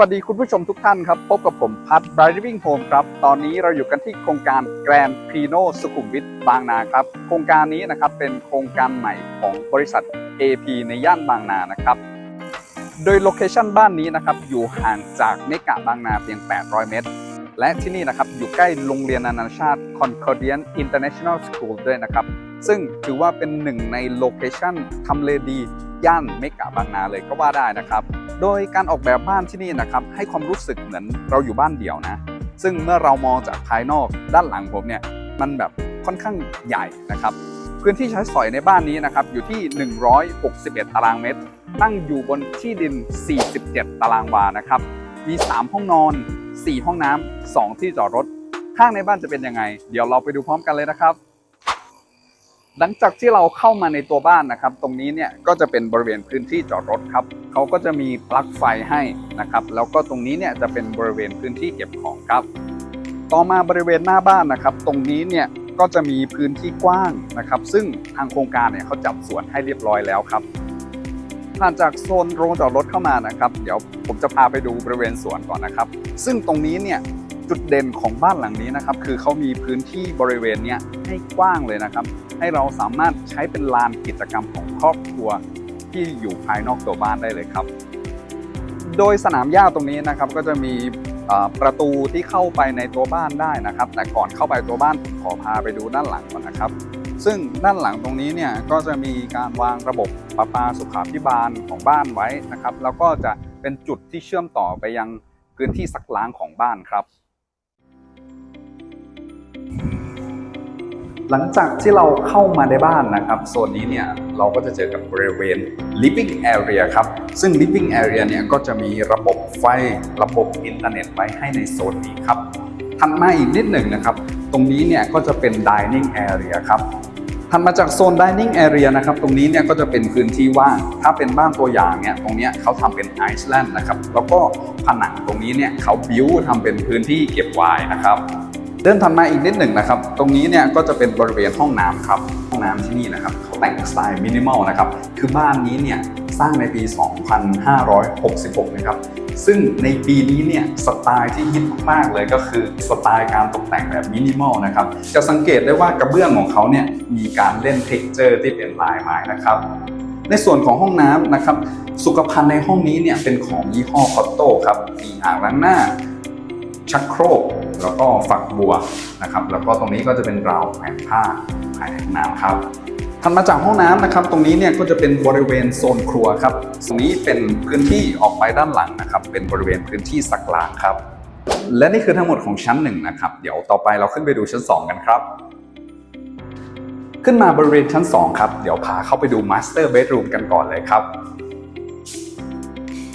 วัสดีคุณผู้ชมทุกท่านครับ พบกับผมพัท Driving Home ครับ ตอนนี้เราอยู่กันที่โครงการแกรนพีโนสุขุมวิทบางนาครับ โครงการนี้นะครับเป็นโครงการใหม่ของบริษัท AP ในย่านบางนานะครับ โดยโลเคชันบ้านนี้นะครับอยู่ห่างจากเมกะบางนาเพียง 800 เมตร และที่นี่นะครับอยู่ใกล้โรงเรียนนานาชาติ Concordian International School ด้วยนะครับ ซึ่งถือว่าเป็นหนึ่งในโลเคชันทำเลดี ย่านเมกะบางนาเลยก็ว่าได้นะครับ โดยการออกแบบบ้านที่นี่นะครับให้ความรู้สึกเหมือนเราอยู่บ้านเดี่ยวนะ ซึ่งเมื่อเรามองจากภายนอกด้านหลังผมเนี่ยมันแบบค่อนข้างใหญ่นะครับ พื้นที่ใช้สอยในบ้านนี้นะครับอยู่ที่ 161 ตารางเมตร ตั้งอยู่บนที่ดิน 47 ตารางวานะครับ มี 3 ห้องนอน 4 ห้องน้ำ2ที่จอดรถ ข้างในบ้านจะเป็นยังไง เดี๋ยวเราไปดูพร้อมกันเลยนะครับ หลังจากที่เราเข้ามาในตัวบ้านนะครับ ตรงนี้เนี่ยก็จะเป็นบริเวณพื้นที่จอดรถครับเขาก็จะมีปลั๊กไฟให้นะครับ แล้วก็ตรงนี้เนี่ยจะเป็นบริเวณพื้นที่เก็บของครับ ต่อมาบริเวณหน้าบ้านนะครับ ตรงนี้เนี่ยก็จะมีพื้นที่กว้างนะครับ ซึ่งทางโครงการเนี่ยเขาจัดสวนให้เรียบร้อยแล้วครับผ่านจากโซนโรงจอดรถเข้ามานะครับ เดี๋ยวผมจะพาไปดูบริเวณสวนก่อนนะครับ ซึ่งตรงนี้เนี่ย จุดเด่นของบ้านหลังนี้นะครับ คือเขามีพื้นที่บริเวณเนี้ยให้กว้างเลยนะครับ ให้เราสามารถใช้เป็นลานกิจกรรมของครอบครัวที่อยู่ภายนอกตัวบ้านได้เลยครับ โดยสนามหญ้าตรงนี้นะครับก็จะมีประตูที่เข้าไปในตัวบ้านได้นะครับ แต่ก่อนเข้าไปตัวบ้านขอพาไปดูด้านหลังก่อนนะครับ ซึ่งด้านหลังตรงนี้เนี่ยก็จะมีการวางระบบประปาสุขาภิบาลของบ้านไว้นะครับ แล้วก็จะเป็นจุดที่เชื่อมต่อไปยังพื้นที่ซักล้างของบ้านครับ หลังจากที่เราเข้ามาในบ้านนะครับโซนนี้เนี่ยเราก็จะเจอกับบริเวณ living area ครับ ซึ่ง living area เนี่ยก็จะมีระบบไฟระบบอินเทอร์เน็ตไว้ให้ในโซนนี้ครับถัดมาอีกนิดหนึ่งนะครับ ตรงนี้เนี่ยก็จะเป็น dining area ครับถัดมาจากโซน dining area นะครับ ตรงนี้เนี่ยก็จะเป็นพื้นที่ว่าง ถ้าเป็นบ้านตัวอย่างเนี่ย ตรงนี้เขาทำเป็นไอซ์แลนด์นะครับ แล้วก็ผนังตรงนี้เนี่ยเขาบิวทำเป็นพื้นที่เก็บไวน์นะครับ เดินถัดมาอีกนิดหนึ่งนะครับ ตรงนี้เนี่ยก็จะเป็นบริเวณห้องน้ำครับ ห้องน้ำที่นี่นะครับเขาแต่งสไตล์มินิมอลนะครับ คือบ้านนี้เนี่ยสร้างในปี 2566 นะครับ ซึ่งในปีนี้เนี่ยสไตล์ที่ฮิตมากๆเลยก็คือสไตล์การตกแต่งแบบมินิมอลนะครับ จะสังเกตได้ว่ากระเบื้องของเขาเนี่ยมีการเล่นเท็กเจอร์ที่เป็นลายไม้นะครับในส่วนของห้องน้ำนะครับ สุขภัณฑ์ในห้องนี้เนี่ยเป็นของยี่ห้อคอตโต้ครับมีอ่างล้างหน้า ชักโครก แล้วก็ฝักบัวนะครับ แล้วก็ตรงนี้ก็จะเป็นราวแขวนผ้าภายในห้องน้ำครับถัดมาจากห้องน้ำนะครับ ตรงนี้เนี่ยก็จะเป็นบริเวณโซนครัวครับตรงนี้เป็นพื้นที่ออกไปด้านหลังนะครับ เป็นบริเวณพื้นที่สักลางครับ และนี่คือทั้งหมดของชั้นหนึ่งนะครับ เดี๋ยวต่อไปเราขึ้นไปดูชั้น 2 กันครับขึ้นมาบริเวณชั้น 2 ครับ เดี๋ยวพาเข้าไปดู Master Bedroom กันก่อนเลยครับ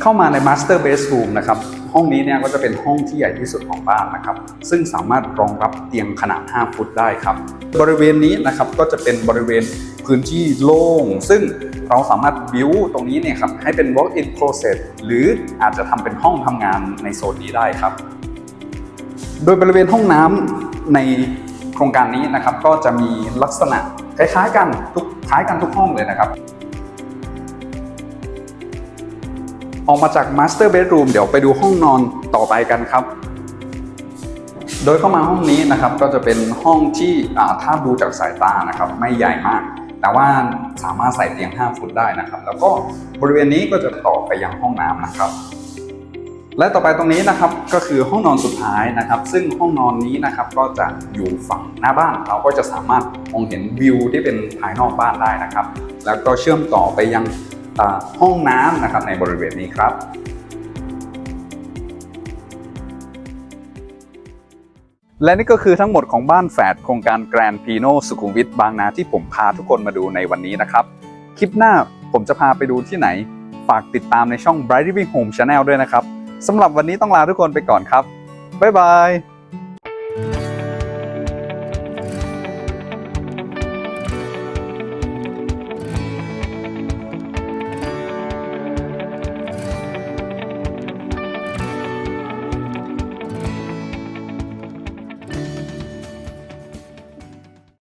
เข้ามาใน Master Bedroom นะครับ ห้องนี้เนี่ยก็จะเป็นห้องที่ใหญ่ที่สุดของบ้านนะครับ ซึ่งสามารถรองรับเตียงขนาด 5 ฟุตได้ครับ บริเวณนี้นะครับก็จะเป็นบริเวณพื้นที่โล่ง ซึ่งเราสามารถบิวตรงนี้เนี่ยครับให้เป็น walk-in closet หรืออาจจะทำเป็นห้องทำงานในโซนนี้ได้ครับ โดยบริเวณห้องน้ำในโครงการนี้นะครับก็จะมีลักษณะคล้ายๆกันทุกคล้ายกันทุกห้องเลยนะครับ ออกมาจาก Master Bedroom เดี๋ยวไปดูห้องนอนต่อไปกันครับ โดยเข้ามาห้องนี้นะครับก็จะเป็นห้องที่ถ้าดูจากสายตานะครับไม่ใหญ่มาก แต่ว่าสามารถใส่เตียง 5 ฟุตได้นะครับ แล้วก็บริเวณนี้ก็จะต่อไปยังห้องน้ำนะครับและต่อไปตรงนี้นะครับก็คือห้องนอนสุดท้ายนะครับ ซึ่งห้องนอนนี้นะครับก็จะอยู่ฝั่งหน้าบ้าน เราก็จะสามารถมองเห็นวิวที่เป็นภายนอกบ้านได้นะครับ แล้วก็เชื่อมต่อไปยัง ห้องน้ำนะครับในบริเวณนี้ครับและนี่ก็คือทั้งหมดของบ้านแฝดโครงการแกรนพีโนสุขุมวิทบางนาที่ผมพาทุกคนมาดูในวันนี้นะครับ คลิปหน้าผมจะพาไปดูที่ไหน ฝากติดตามในช่อง Bright Living Home Channel ด้วยนะครับสำหรับวันนี้ต้องลาทุกคนไปก่อนครับ บ๊ายบาย